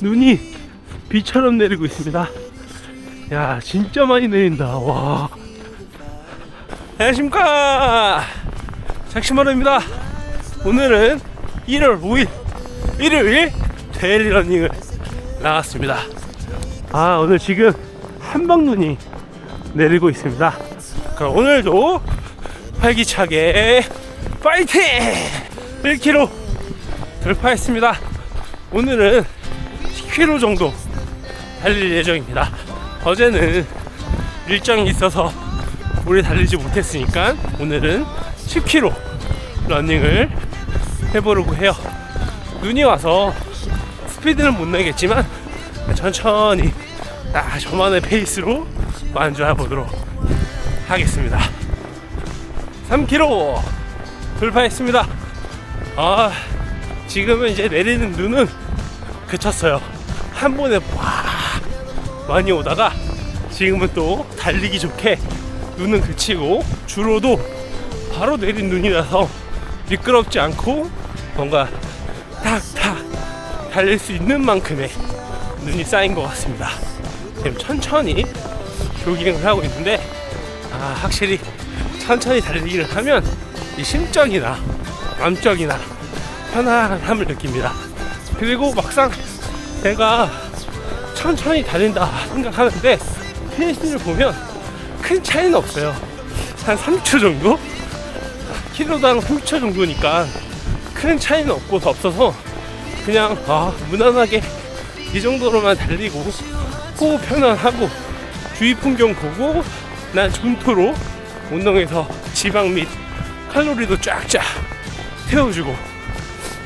눈이 비처럼 내리고 있습니다. 야, 진짜 많이 내린다. 와. 안녕하십니까. 작심마루입니다. 오늘은 1월 5일 일요일 데일리 러닝을 나왔습니다. 아, 오늘 지금 한방눈이 내리고 있습니다. 그럼 오늘도 활기차게 파이팅! 1km 돌파했습니다. 오늘은 10km 정도 달릴 예정입니다. 어제는 일정이 있어서 오래 달리지 못했으니까 오늘은 10km 러닝을 해보려고 해요. 눈이 와서 스피드는 못 내겠지만 천천히 딱 저만의 페이스로 만져해 보도록 하겠습니다. 3km 돌파했습니다. 아, 지금은 이제 내리는 눈은 그쳤어요. 한 번에 와 많이 오다가 지금은 또 달리기 좋게 눈은 그치고 주로도 바로 내린 눈이라서 미끄럽지 않고 뭔가 탁탁 달릴 수 있는 만큼의 눈이 쌓인 것 같습니다. 지금 천천히 조깅을 하고 있는데 아 확실히 천천히 달리기를 하면 이 심적이나 마음적이나 편안함을 느낍니다. 그리고 막상 내가 천천히 달린다 생각하는데 페이스를 보면 큰 차이는 없어요. 한 3초 정도? 킬로당 3초 정도니까 큰 차이는 없고 없어서 그냥 아 무난하게 이 정도로만 달리고 호흡 편안하고 주위 풍경 보고 난 점토로 운동해서 지방 및 칼로리도 쫙쫙 태워주고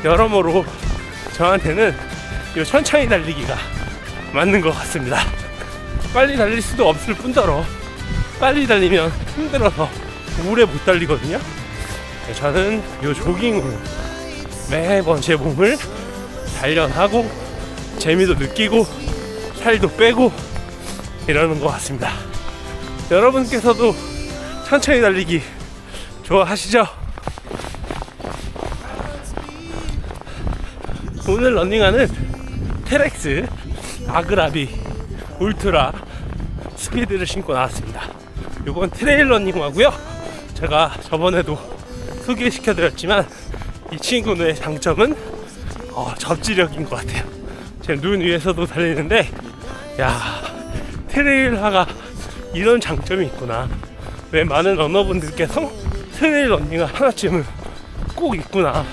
여러모로 저한테는 이 천천히 달리기가 맞는 것 같습니다. 빨리 달릴 수도 없을 뿐더러 빨리 달리면 힘들어서 오래 못 달리거든요. 네, 저는 이 조깅으로 매번 제 몸을 단련하고 재미도 느끼고 살도 빼고 이러는 것 같습니다. 여러분께서도 천천히 달리기 좋아하시죠? 오늘 러닝하는 테렉스 아그라비 울트라 스피드를 신고 나왔습니다. 이번 트레일 러닝하고요. 제가 저번에도 소개시켜 드렸지만 이 친구의 장점은 어, 접지력인 것 같아요. 제눈 위에서도 달리는데 야 트레일러가 이런 장점이 있구나. 왜 많은 러너분들께서 트레일 러닝을 하나쯤은 꼭 있구나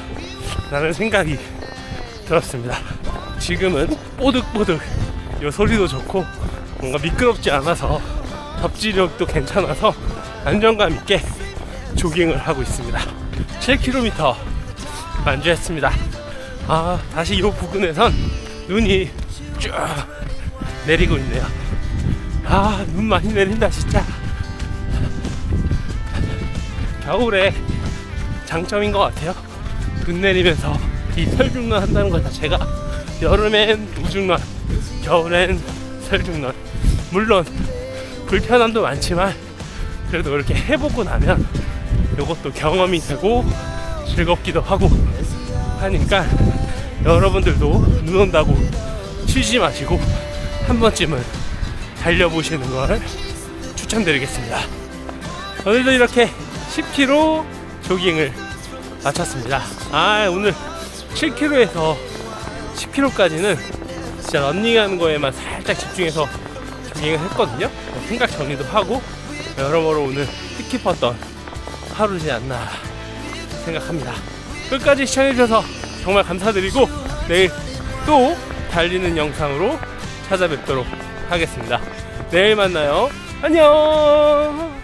라는 생각이 들었습니다. 지금은 뽀득뽀득 요 소리도 좋고 뭔가 미끄럽지 않아서 접지력도 괜찮아서 안정감 있게 조깅을 하고 있습니다. 7km 만주했습니다. 아 다시 이 부근에선 눈이 쫙 내리고 있네요. 아 눈 많이 내린다 진짜. 겨울에 장점인 것 같아요. 눈 내리면서 이 설중론 한다는 것 자체가 여름엔 우중론, 겨울엔 설중론. 물론 불편함도 많지만 그래도 이렇게 해보고 나면 이것도 경험이 되고 즐겁기도 하고 하니까 여러분들도 눈 온다고 쉬지 마시고 한 번쯤은 달려보시는 걸 추천드리겠습니다. 오늘도 이렇게 10km 조깅을 마쳤습니다. 아 오늘 7km에서 10km까지는 진짜 런닝하는 거에만 살짝 집중해서 조깅을 했거든요. 생각 정리도 하고 여러모로 오늘 뜻깊었던 하루지 않나 생각합니다. 끝까지 시청해주셔서 정말 감사드리고 내일 또 달리는 영상으로 찾아뵙도록 하겠습니다. 내일 만나요. 안녕!